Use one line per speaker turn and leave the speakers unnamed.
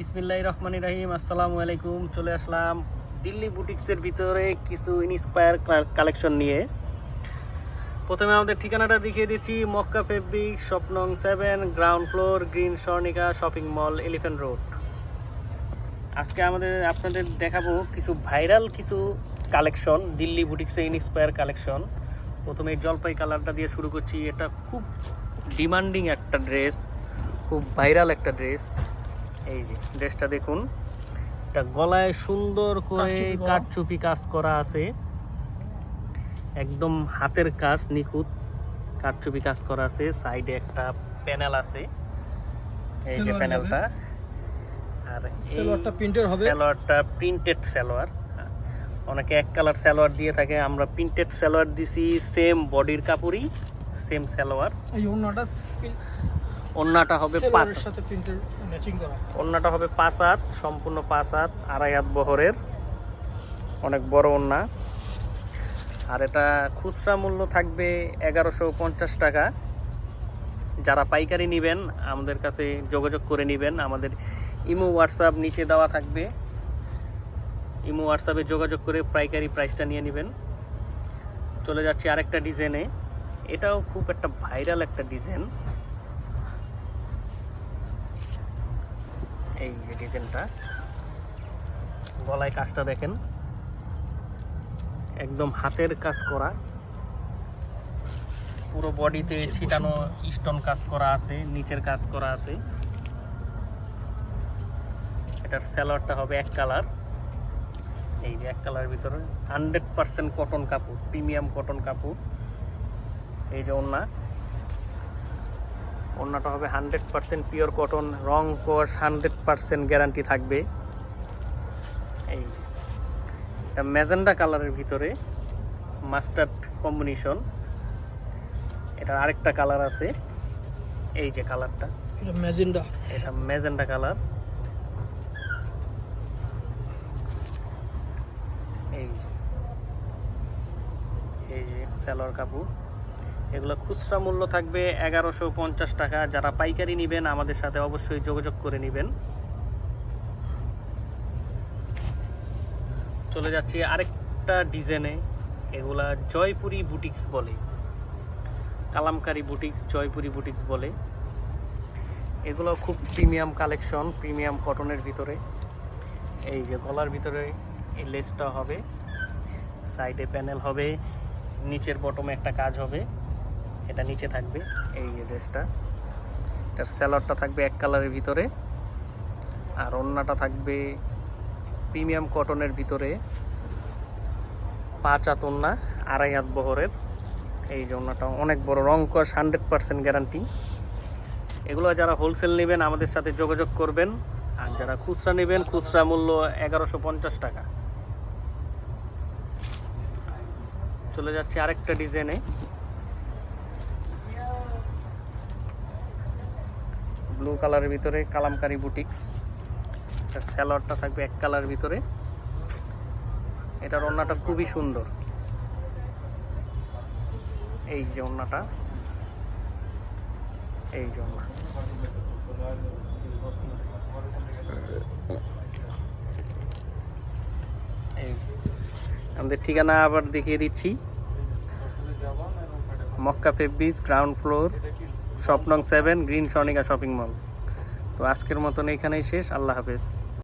বিসমিল্লাহ রহমান রাহিম, আসসালামু আলাইকুম। চলে আসলাম দিল্লি বুটিক্সের ভিতরে কিছু ইনস্পায়ার কালেকশন নিয়ে। প্রথমে আমাদের ঠিকানাটা দেখিয়ে দিচ্ছি, Makka fabric, Swapnang seven, ground floor, green Swarnika shopping mall elephant road আজকে আমাদের, আপনাদের দেখাবো কিছু ভাইরাল কিছু কালেকশন দিল্লি বুটিক্সে ইনস্পায়ার কালেকশন প্রথমে জলপাই কালারটা দিয়ে শুরু করছি। এটা খুব ডিমান্ডিং একটা ড্রেস খুব ভাইরাল একটা ড্রেস এই যে ড্রেসটা দেখুন। এটা গলায় সুন্দর করে কাঠচুপি কাজ করা আছে। একদম হাতের কাজ নিখুঁত কাঠচুপি কাজ করা আছে। সাইডে একটা প্যানেল আছে। এই যে প্যানেলটা। আর
সালোয়ারটা হবে?
সালোয়ারটা প্রিন্টেড সালোয়ার অনেকে এক কালার সালোয়ার দিয়ে থাকে। আমরা প্রিন্টেড সালোয়ার দিছি সেম বডির কাপড়ই সেম সালোয়ার
এই
ওন্নাটা হবে পাঁচ
সাথে প্রিন্টের ম্যাচিং করা।
ওন্নাটা হবে পাঁচ হাত সম্পূর্ণ পাঁচ হাত আড়াই হাত বহরের। অনেক বড় ওন্না আর এটা খুচরা মূল্য থাকবে এগারোশো পঞ্চাশ টাকা। যারা পাইকারি নেবেন আমাদের কাছে যোগাযোগ করে নেবেন। আমাদের ইমো হোয়াটসঅ্যাপ নিচে দেওয়া থাকবে। ইমো হোয়াটসঅ্যাপে যোগাযোগ করে পাইকারি প্রাইসটা নিয়ে নেবেন। চলে যাচ্ছি আরেকটা ডিজাইনে। এটাও খুব একটা ভাইরাল একটা ডিজাইন। এই যে ডিজাইনটা। গলায় কাজটা দেখেন। একদম হাতের কাজ করা। পুরো বডিতে ছিটানো স্টোন কাজ করা আছে নিচের কাজ করা আছে। এটার স্যালোয়ারটা হবে এক কালার। এই যে এক কালার ভিতরে হান্ড্রেড পার্সেন্ট কটন কাপড় প্রিমিয়াম কটন কাপড়। এই যে ওন্না ওড়নাটা হবে হান্ড্রেড পার্সেন্ট পিওর কটন রং কোয়াশ হান্ড্রেড পার্সেন্ট গ্যারান্টি থাকবে। এই এটা ম্যাজেন্ডা কালারের ভিতরে মাস্টার্ড কম্বিনেশন। এটার আরেকটা কালার আছে এই যে কালারটা।
এটা ম্যাজেন্ডা।
এটা ম্যাজেন্ডা কালার। এই যে এই যে স্যালোয়ার কাপড়। এগুলো খুচরা মূল্য থাকবে এগারোশো পঞ্চাশ টাকা। যারা পাইকারি নেবেন, আমাদের সাথে অবশ্যই যোগাযোগ করে নেবেন। চলে যাচ্ছি আরেকটা ডিজাইনে। এগুলা জয়পুরি বুটিক্স বলে। কালামকারি বুটিক্স, জয়পুরি বুটিক্স বলে। এগুলো খুব প্রিমিয়াম কালেকশন, প্রিমিয়াম কটনের ভিতরে। এই যে গলার ভিতরে এই লেসটা হবে। সাইডে প্যানেল হবে। নিচের বটমে একটা কাজ হবে। এটা নিচে থাকবে, এই ড্রেসটা এটার স্যালাডটা থাকবে এক কালারের ভিতরে। আর অন্যটা থাকবে প্রিমিয়াম কটনের ভিতরে। পাঁচ হাত ওন্না আড়াই হাত বহরের। এই যে ওন্নাটা অনেক বড়, রং কস হান্ড্রেড পার্সেন্ট গ্যারান্টি এগুলো যারা হোলসেল নেবেন, আমাদের সাথে যোগাযোগ করবেন। আর যারা খুচরা নেবেন, খুচরা মূল্য এগারোশো পঞ্চাশ টাকা। চলে যাচ্ছে আরেকটা ডিজাইনে ব্লু কালারের ভিতরে কালামকারি বুটিক্স এটা স্যালোয়ারটা থাকবে এক কালার ভিতরে। এটার ওন্নাটা খুবই সুন্দর। এই যে ওন্নাটা এই যে ওন্না আমাদের ঠিকানা আবার দেখিয়ে দিচ্ছি। Makka fabric ground floor Swapnang seven green Sonica shopping mall. তো আজকের মতন এখানেই শেষ। আল্লাহ হাফেজ।